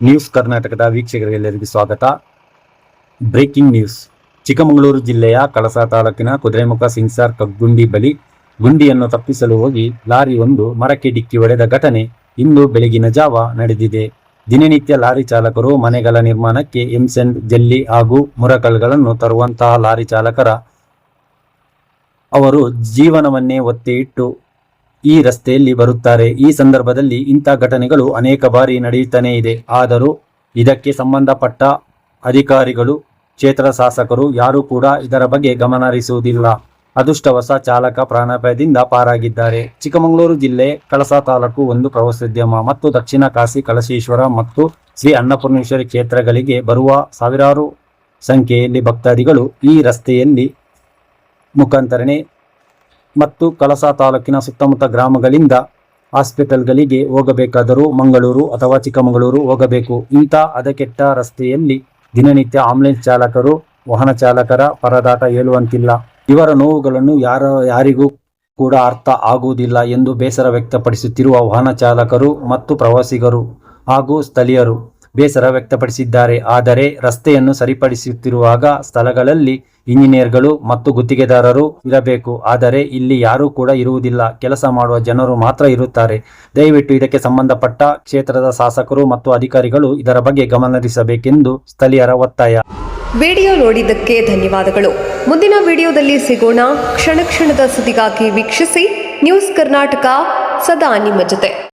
News ಕರ್ನಾಟಕದ ವೀಕ್ಷಕರಿಗೆಲ್ಲರಿಗೂ ಸ್ವಾಗತ. Breaking news. Chikkamagaluru ಜಿಲ್ಲೆಯ ಕಳಸ ತಾಲೂಕಿನ ಕುದುರೆಮುಖ ಸಿಂಗ್ಸಾರ್ ಕಗ್ಗುಂಡಿ ಬಳಿ ಗುಂಡಿಯನ್ನು ತಪ್ಪಿಸಲು ಹೋಗಿ ಲಾರಿ ಒಂದು ಮರಕ್ಕೆ ಡಿಕ್ಕಿ ಹೊಡೆದ ಘಟನೆ ಇಂದು ಬೆಳಗಿನ ಜಾವ ನಡೆದಿದೆ. ದಿನನಿತ್ಯ ಲಾರಿ ಚಾಲಕರು ಮನೆಗಳ ನಿರ್ಮಾಣಕ್ಕೆ ಎಂಸೆಂಡ್ ಜಲ್ಲಿ ಹಾಗೂ ಮುರಕಲ್ಗಳನ್ನು ತರುವಂತಹ ಲಾರಿ ಚಾಲಕರ ಅವರು ಜೀವನವನ್ನೇ ಒತ್ತೆ ಇಟ್ಟು ಈ ರಸ್ತೆಯಲ್ಲಿ ಬರುತ್ತಾರೆ. ಈ ಸಂದರ್ಭದಲ್ಲಿ ಇಂಥ ಘಟನೆಗಳು ಅನೇಕ ಬಾರಿ ನಡೆಯುತ್ತಾನೇ ಇದೆ. ಆದರೂ ಇದಕ್ಕೆ ಸಂಬಂಧಪಟ್ಟ ಅಧಿಕಾರಿಗಳು, ಕ್ಷೇತ್ರ ಶಾಸಕರು ಯಾರೂ ಕೂಡ ಇದರ ಬಗ್ಗೆ ಗಮನ ಹರಿಸುವುದಿಲ್ಲ ಅದೃಷ್ಟವಶ ಚಾಲಕ ಪ್ರಾಣಾಪಾಯದಿಂದ ಪಾರಾಗಿದ್ದಾರೆ. ಚಿಕ್ಕಮಗಳೂರು ಜಿಲ್ಲೆ ಕಳಸಾ ತಾಲೂಕು ಒಂದು ಪ್ರವಾಸೋದ್ಯಮ ಮತ್ತು ದಕ್ಷಿಣ ಕಾಶಿ ಕಳಶೇಶ್ವರ ಮತ್ತು ಶ್ರೀ ಅನ್ನಪೂರ್ಣೇಶ್ವರಿ ಕ್ಷೇತ್ರಗಳಿಗೆ ಬರುವ ಸಾವಿರಾರು ಸಂಖ್ಯೆಯಲ್ಲಿ ಭಕ್ತಾದಿಗಳು ಈ ರಸ್ತೆಯಲ್ಲಿ ಮುಖಾಂತರನೇ ಮತ್ತು ಕಳಸಾ ತಾಲೂಕಿನ ಸುತ್ತಮುತ್ತ ಗ್ರಾಮಗಳಿಂದ ಹಾಸ್ಪಿಟಲ್ಗಳಿಗೆ ಹೋಗಬೇಕಾದರೂ ಮಂಗಳೂರು ಅಥವಾ ಚಿಕ್ಕಮಗಳೂರು ಹೋಗಬೇಕು. ಇಂಥ ಅದಕೆಟ್ಟ ರಸ್ತೆಯಲ್ಲಿ ದಿನನಿತ್ಯ ಆಂಬ್ಯುಲೆನ್ಸ್ ಚಾಲಕರು, ವಾಹನ ಚಾಲಕರ ಪರದಾಟ ಹೇಳುವಂತಿಲ್ಲ. ಇವರ ನೋವುಗಳನ್ನು ಯಾರ ಯಾರಿಗೂ ಕೂಡ ಅರ್ಥ ಆಗುವುದಿಲ್ಲ ಎಂದು ಬೇಸರ ವ್ಯಕ್ತಪಡಿಸುತ್ತಿರುವ ವಾಹನ ಚಾಲಕರು ಮತ್ತು ಪ್ರವಾಸಿಗರು ಹಾಗೂ ಸ್ಥಳೀಯರು. ಬೇಸರ ವ್ಯಕ್ತಪಡಿಸಿದ್ದಾರೆ. ಆದರೆ ರಸ್ತೆಯನ್ನು ಸರಿಪಡಿಸುತ್ತಿರುವಾಗ ಸ್ಥಳಗಳಲ್ಲಿ ಇಂಜಿನಿಯರ್ಗಳು ಮತ್ತು ಗುತ್ತಿಗೆದಾರರು ಇರಬೇಕು. ಆದರೆ ಇಲ್ಲಿ ಯಾರೂ ಕೂಡ ಇರುವುದಿಲ್ಲ. ಕೆಲಸ ಮಾಡುವ ಜನರು ಮಾತ್ರ ಇರುತ್ತಾರೆ. ದಯವಿಟ್ಟು ಇದಕ್ಕೆ ಸಂಬಂಧಪಟ್ಟ ಕ್ಷೇತ್ರದ ಶಾಸಕರು ಮತ್ತು ಅಧಿಕಾರಿಗಳು ಇದರ ಬಗ್ಗೆ ಗಮನಹರಿಸಬೇಕೆಂದು ಸ್ಥಳೀಯರ ಒತ್ತಾಯ. ವಿಡಿಯೋ ನೋಡಿದ್ದಕ್ಕೆ ಧನ್ಯವಾದಗಳು. ಮುಂದಿನ ವಿಡಿಯೋದಲ್ಲಿ ಸಿಗೋಣ. ಕ್ಷಣ ಕ್ಷಣದ ಸುದ್ದಿಗಾಗಿ ವೀಕ್ಷಿಸಿ. ನ್ಯೂಸ್ ಕರ್ನಾಟಕ ಸದಾ ನಿಮ್ಮ ಜೊತೆ.